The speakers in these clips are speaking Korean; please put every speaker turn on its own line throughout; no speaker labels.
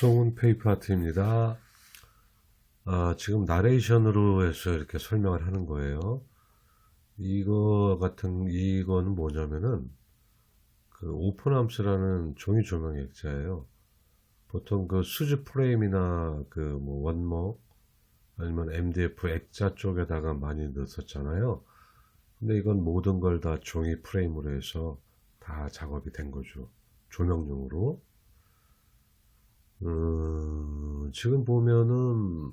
송은 페이퍼 아트입니다. 아, 지금 나레이션으로 해서 이렇게 설명을 하는 거예요. 이거 같은, 이거는 뭐냐면은, 그 오픈함스라는 종이 조명 액자예요. 보통 그 수지 프레임이나 그 뭐 원목, 아니면 MDF 액자 쪽에다가 많이 넣었었잖아요. 근데 이건 모든 걸 다 종이 프레임으로 해서 다 작업이 된 거죠. 조명용으로. 음, 지금 보면은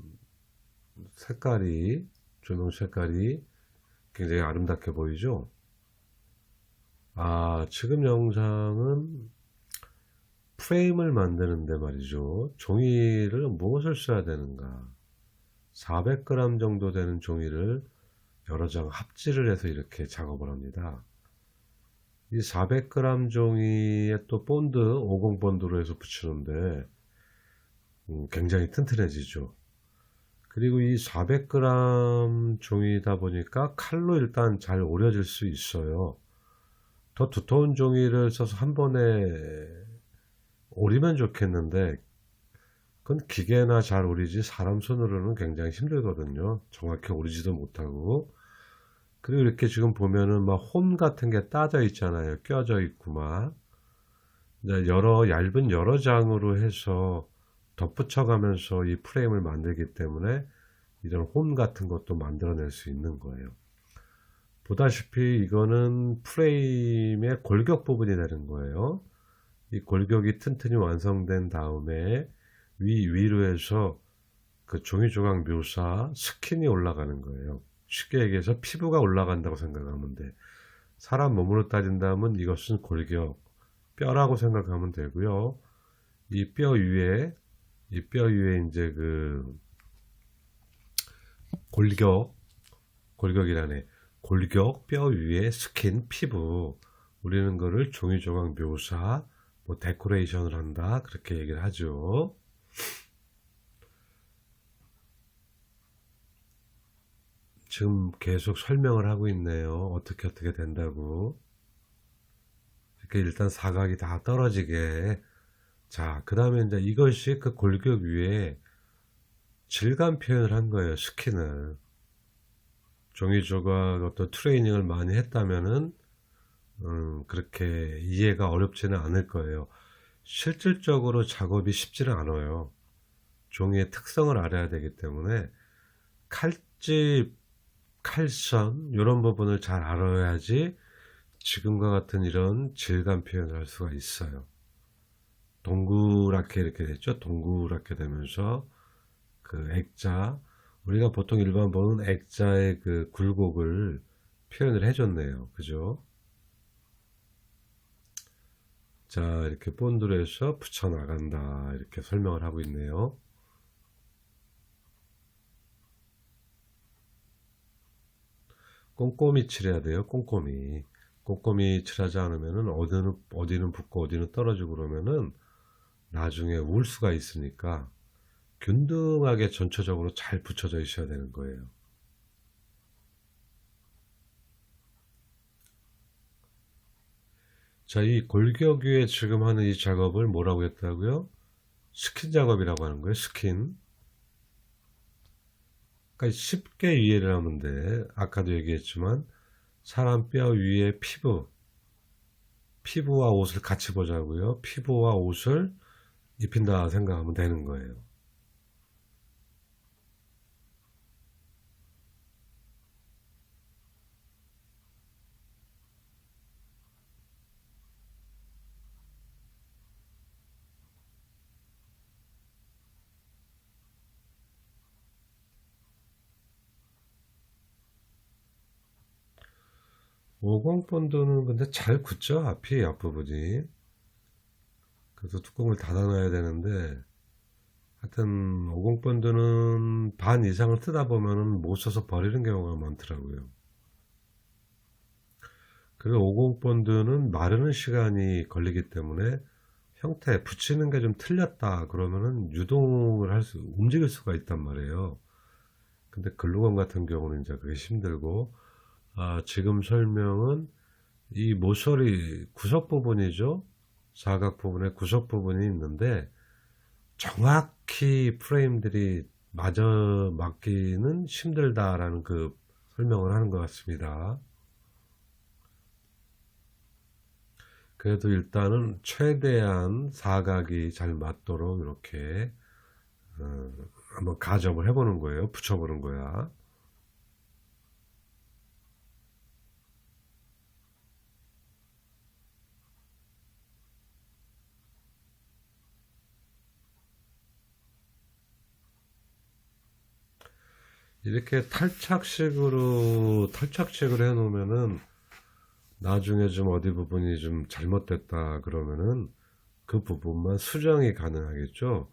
색깔이, 조명 색깔이 굉장히 아름답게 보이죠? 아, 지금 영상은 프레임을 만드는데 말이죠. 종이를 무엇을 써야 되는가? 400g 정도 되는 종이를 여러 장 합지를 해서 이렇게 작업을 합니다. 이 400g 종이에 또 본드, 50 본드로 해서 붙이는데 음, 굉장히 튼튼해지죠. 그리고 이 400g 종이다 보니까 칼로 일단 잘 오려질 수 있어요. 더 두터운 종이를 써서 한 번에 오리면 좋겠는데 그건 기계나 잘 오리지 사람 손으로는 굉장히 힘들거든요. 정확히 오리지도 못하고 그리고 이렇게 지금 보면은 막 홈 같은 게 따져 있잖아요. 껴져 이제 여러 얇은 여러 장으로 해서 덧붙여가면서 이 프레임을 만들기 때문에 이런 홈 같은 것도 만들어낼 수 있는 거예요. 보다시피 이거는 프레임의 골격 부분이 되는 거예요. 이 골격이 튼튼히 완성된 다음에 위 위로 해서 그 종이 조각 묘사 스킨이 올라가는 거예요. 쉽게 얘기해서 피부가 올라간다고 생각하면 돼. 사람 몸으로 따진다면 이것은 골격, 뼈라고 생각하면 되고요. 이 뼈 위에 이 뼈 위에 이제 그 골격, 골격이라네. 골격, 뼈 위에 스킨, 피부 우리는 거를 종이 조각 묘사, 뭐 데코레이션을 한다 그렇게 얘기를 하죠. 지금 계속 설명을 하고 있네요. 어떻게 어떻게 된다고. 이렇게 일단 사각이 다 떨어지게. 자, 그 다음에 이제 이것이 그 골격 위에 질감 표현을 한 거예요. 스킨을. 종이 조각 어떤 트레이닝을 많이 했다면은 음, 그렇게 이해가 어렵지는 않을 거예요. 실질적으로 작업이 쉽지는 않아요. 종이의 특성을 알아야 되기 때문에 칼집, 칼선 이런 부분을 잘 알아야지 지금과 같은 이런 질감 표현을 할 수가 있어요. 동그랗게 이렇게 됐죠. 동그랗게 되면서 그 액자 우리가 보통 일반 보는 액자의 그 굴곡을 표현을 해줬네요. 그죠? 자, 이렇게 본드로 해서 붙여 나간다. 이렇게 설명을 하고 있네요. 꼼꼼히 칠해야 돼요. 꼼꼼히. 꼼꼼히 칠하지 않으면은 어디는, 어디는 붙고 어디는 떨어지고 그러면은 나중에 울 수가 있으니까 균등하게 전체적으로 잘 붙여져 있어야 되는 거예요. 자, 이 골격 위에 지금 하는 이 작업을 뭐라고 했다고요? 스킨 작업이라고 하는 거예요. 스킨. 그러니까 쉽게 이해를 하면 돼. 아까도 얘기했지만 사람 뼈 위에 피부, 피부와 옷을 같이 보자고요. 피부와 옷을 입힌다 생각하면 되는 거예요. 오공 본드는 근데 잘 굳죠? 앞이 앞부분이. 그래서 뚜껑을 닫아놔야 되는데 하여튼 오공 본드는 반 이상을 뜯다 보면은 못 써서 버리는 경우가 많더라고요. 그리고 오공 본드는 마르는 시간이 걸리기 때문에 형태 붙이는 게 좀 틀렸다 그러면은 유동을 할 수, 움직일 수가 있단 말이에요. 근데 글루건 같은 경우는 이제 그게 힘들고 아, 지금 설명은 이 모서리 구석 부분이죠. 사각 부분에 구석 부분이 있는데 정확히 프레임들이 맞아 맞기는 힘들다라는 그 설명을 하는 것 같습니다. 그래도 일단은 최대한 사각이 잘 맞도록 이렇게 어, 한번 가접을 해보는 거예요. 붙여보는 거야. 이렇게 탈착식으로 탈착식을 해 놓으면은 나중에 좀 어디 부분이 좀 잘못됐다 그러면은 그 부분만 수정이 가능하겠죠.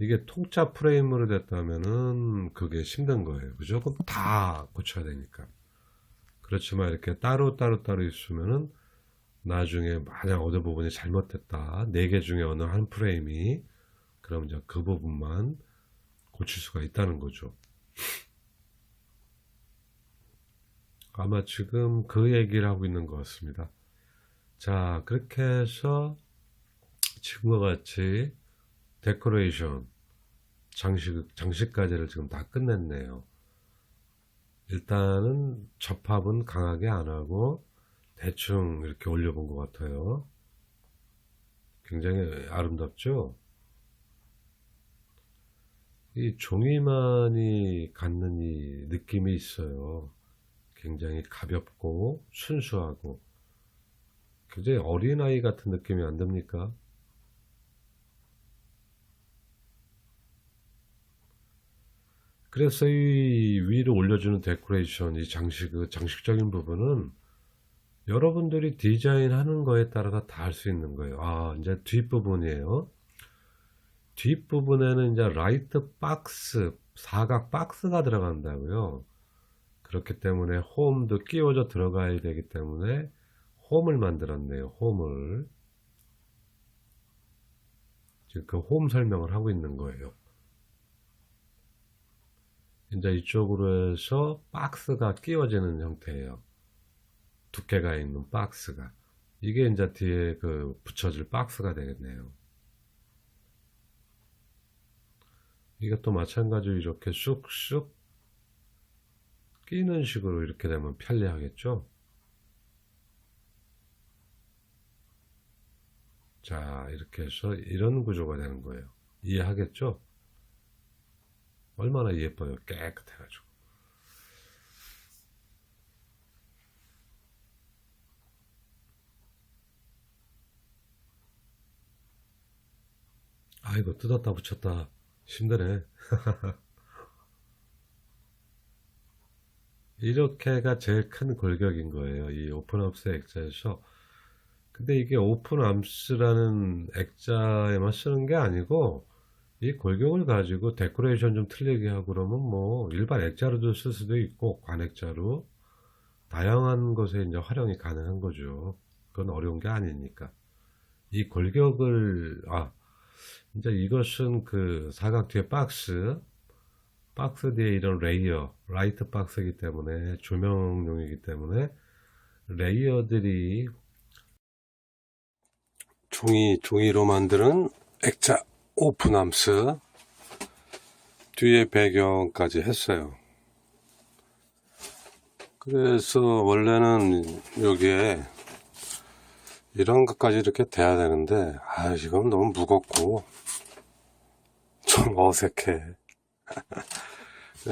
이게 통짜 프레임으로 됐다면은 그게 힘든 거예요. 무조건 다 고쳐야 되니까. 그렇지만 이렇게 따로 따로 따로 있으면은 나중에 만약 어느 부분이 잘못됐다. 네 개 중에 어느 한 프레임이 그럼 이제 그 부분만 고칠 수가 있다는 거죠. 아마 지금 그 얘기를 하고 있는 것 같습니다. 자, 그렇게 해서 지금과 같이 데코레이션, 장식, 장식까지를 지금 다 끝냈네요. 일단은 접합은 강하게 안 하고 대충 이렇게 올려본 것 같아요. 굉장히 아름답죠? 이 종이만이 갖는 이 느낌이 있어요. 굉장히 가볍고 순수하고 굉장히 어린아이 같은 느낌이 안 듭니까? 그래서 이 위로 올려주는 데코레이션, 이 장식, 그 장식적인 부분은 여러분들이 디자인하는 거에 따라서 다 할 수 있는 거예요. 아, 이제 뒷부분이에요. 뒷부분에는 이제 라이트 박스, 사각 박스가 들어간다고요. 그렇기 때문에 홈도 끼워져 들어가야 되기 때문에 홈을 만들었네요. 홈을. 지금 그 홈 설명을 하고 있는 거예요. 이제 이쪽으로 해서 박스가 끼워지는 형태예요. 두께가 있는 박스가. 이게 이제 뒤에 그 붙여질 박스가 되겠네요. 이것도 마찬가지로 이렇게 쑥쑥 끼는 식으로 이렇게 되면 편리하겠죠? 자, 이렇게 해서 이런 구조가 되는 거예요. 이해하겠죠? 얼마나 예뻐요. 깨끗해가지고. 아이고, 뜯었다 붙였다. 힘드네. 이렇게가 제일 큰 골격인 거예요. 이 오픈함스 액자에서. 근데 이게 오픈함스라는 액자에만 쓰는 게 아니고, 이 골격을 가지고 데코레이션 좀 틀리게 하고 그러면 뭐 일반 액자로도 쓸 수도 있고 관액자로 다양한 것에 이제 활용이 가능한 거죠. 그건 어려운 게 아니니까. 이 골격을 아 이제 이것은 그 사각 뒤에 박스 박스 뒤에 이런 레이어 라이트 박스이기 때문에 조명용이기 때문에 레이어들이 종이 종이로 만드는 액자 오픈함스 뒤에 배경까지 했어요. 그래서 원래는 여기에 이런 것까지 이렇게 돼야 되는데 아 지금 너무 무겁고 좀 어색해.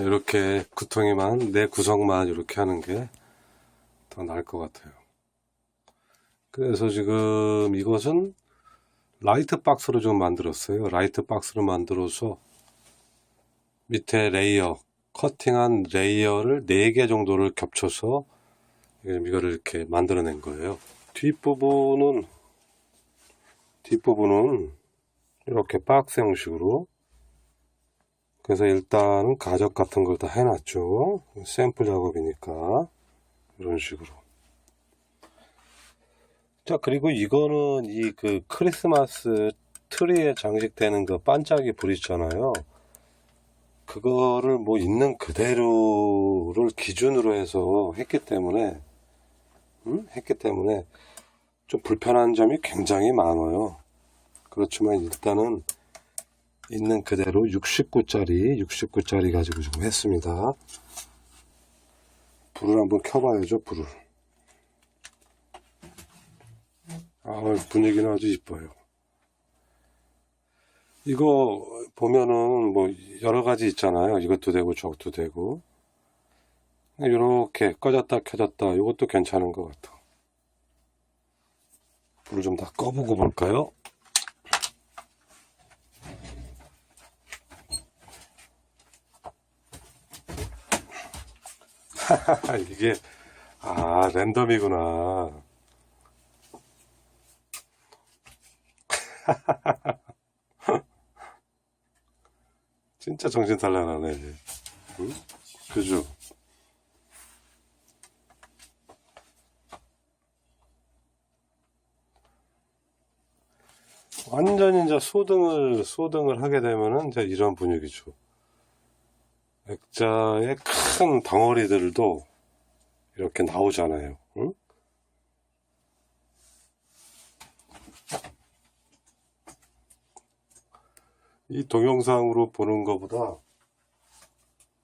이렇게 구통이만 내 구성만 이렇게 하는 게 더 나을 것 같아요. 그래서 지금 이것은 라이트 박스로 좀 만들었어요. 라이트 박스로 만들어서 밑에 레이어, 커팅한 레이어를 4개 정도를 겹쳐서 이거를 이렇게 만들어낸 거예요. 뒷부분은 뒷부분은 이렇게 박스 형식으로 그래서 일단은 가적 같은 걸 다 해놨죠. 샘플 작업이니까 이런 식으로. 자 그리고 이거는 이 그 크리스마스 트리에 장식되는 그 반짝이 불 있잖아요. 그거를 뭐 있는 그대로를 기준으로 해서 했기 때문에 음? 했기 때문에 좀 불편한 점이 굉장히 많아요. 그렇지만 일단은
있는 그대로 69짜리 69짜리 가지고 지금 했습니다. 불을 한번 켜봐야죠 불을. 아 분위기는 아주 이뻐요. 이거 보면은 뭐 여러 가지 있잖아요. 이것도 되고 저것도 되고. 이렇게 꺼졌다 켜졌다 이것도 괜찮은 것 같아. 불을 좀 다 꺼보고 볼까요? 이게 아 랜덤이구나. 진짜 정신 탈란하네. 응? 그죠? 완전히 이제 소등을 소등을 하게 되면은 이제 이런 분위기죠. 액자의 큰 덩어리들도 이렇게 나오잖아요. 응? 이 동영상으로 보는 것보다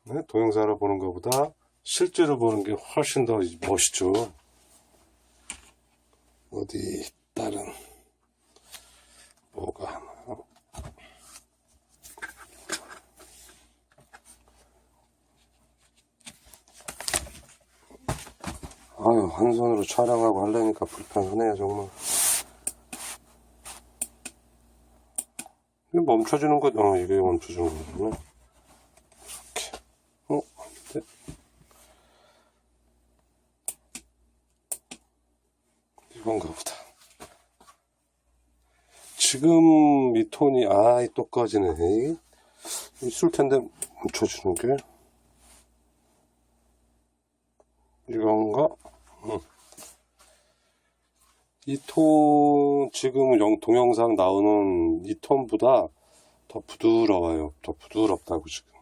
네? 동영상으로 보는 것보다 실제로 보는 게 훨씬 더 멋있죠. 어디 다른 뭐가 하나 아유, 한 손으로 촬영하고 하려니까 불편하네요, 정말. 이게 멈춰주는 거, 어, 이게 멈춰주는 거구나. 이렇게. 어, 네. 이건가 보다. 지금 이 톤이, 아, 또 꺼지네. 이게 있을 텐데, 멈춰주는 게. 이건가? 이 톤, 지금 영, 동영상 나오는 이 톤보다 더 부드러워요. 더 부드럽다고 지금.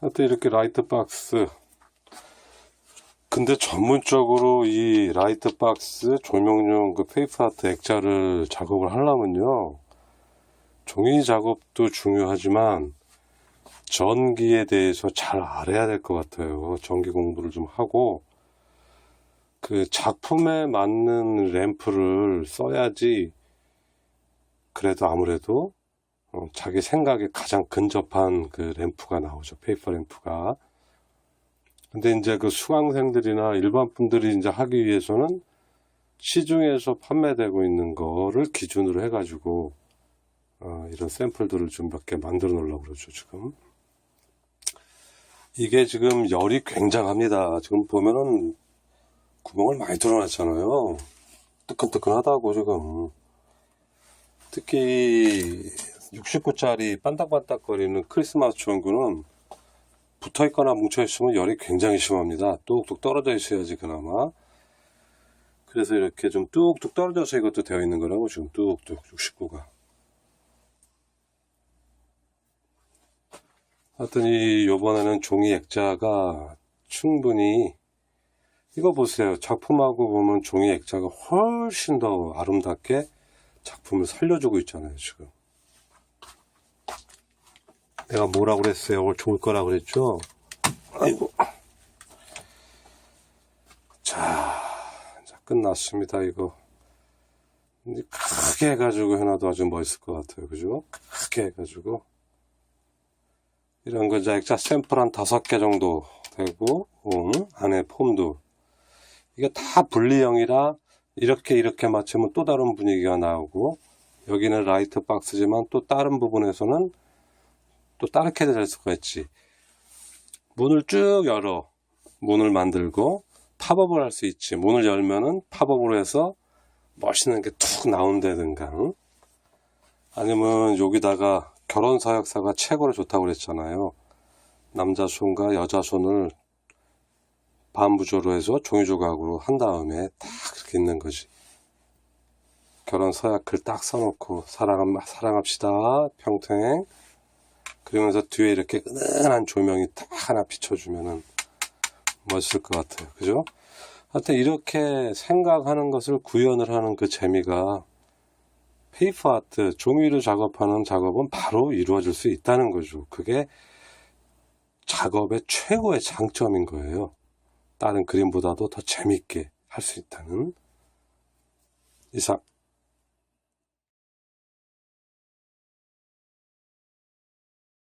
하여튼 이렇게 라이트 박스. 근데 전문적으로 이 라이트 박스 조명용 그 페이퍼 아트 액자를 작업을 하려면요. 종이 작업도 중요하지만 전기에 대해서 잘 알아야 될 것 같아요. 전기 공부를 좀 하고, 그 작품에 맞는 램프를 써야지, 그래도 아무래도, 어, 자기 생각에 가장 근접한 그 램프가 나오죠. 페이퍼 램프가. 근데 이제 그 수강생들이나 일반 분들이 이제 하기 위해서는 시중에서 판매되고 있는 거를 기준으로 해가지고, 어, 이런 샘플들을 좀 몇 개 만들어 놓으려고 그러죠, 지금. 이게 지금 열이 굉장합니다. 지금 보면은 구멍을 많이 뚫어놨잖아요. 뜨끈뜨끈하다고 지금. 특히 69짜리 반딱반딱거리는 크리스마스 전구는 붙어있거나 뭉쳐있으면 열이 굉장히 심합니다. 뚝뚝 떨어져 있어야지 그나마. 그래서 이렇게 좀 뚝뚝 떨어져서 이것도 되어 있는 거라고 지금 뚝뚝 69가. 하여튼 이 요번에는 종이 액자가 충분히 이거 보세요. 작품하고 보면 종이 액자가 훨씬 더 아름답게 작품을 살려주고 있잖아요, 지금. 내가 뭐라고 그랬어요? 오늘 좋을 거라 그랬죠? 아이고. 자, 끝났습니다, 이거. 이제 크게 해가지고 해놔도 아주 멋있을 것 같아요, 그죠? 크게 해가지고. 이런 거 이제 액자 샘플 한 다섯 개 정도 되고, 음, 안에 폼도. 이게 다 분리형이라 이렇게 이렇게 맞추면 또 다른 분위기가 나오고, 여기는 라이트 박스지만 또 다른 부분에서는 또 다르게 될 수가 있지. 문을 쭉 열어. 문을 만들고, 팝업을 할 수 있지. 문을 열면은 팝업으로 해서 멋있는 게 툭 나온다든가. 응? 아니면 여기다가 결혼 서약사가 최고로 좋다고 그랬잖아요. 남자 손과 여자 손을 반부조로 해서 종이 조각으로 한 다음에 딱 그렇게 있는 거지. 결혼 서약을 딱 써놓고 사랑 사랑합시다 평생. 그러면서 뒤에 이렇게 은은한 조명이 딱 하나 비춰주면은 멋있을 것 같아요. 그죠? 하여튼 이렇게 생각하는 것을 구현을 하는 그 재미가 페이퍼 아트, 종이로 작업하는 작업은 바로 이루어질 수 있다는 거죠. 그게 작업의 최고의 장점인 거예요. 다른 그림보다도 더 재밌게 할 수 있다는 이상.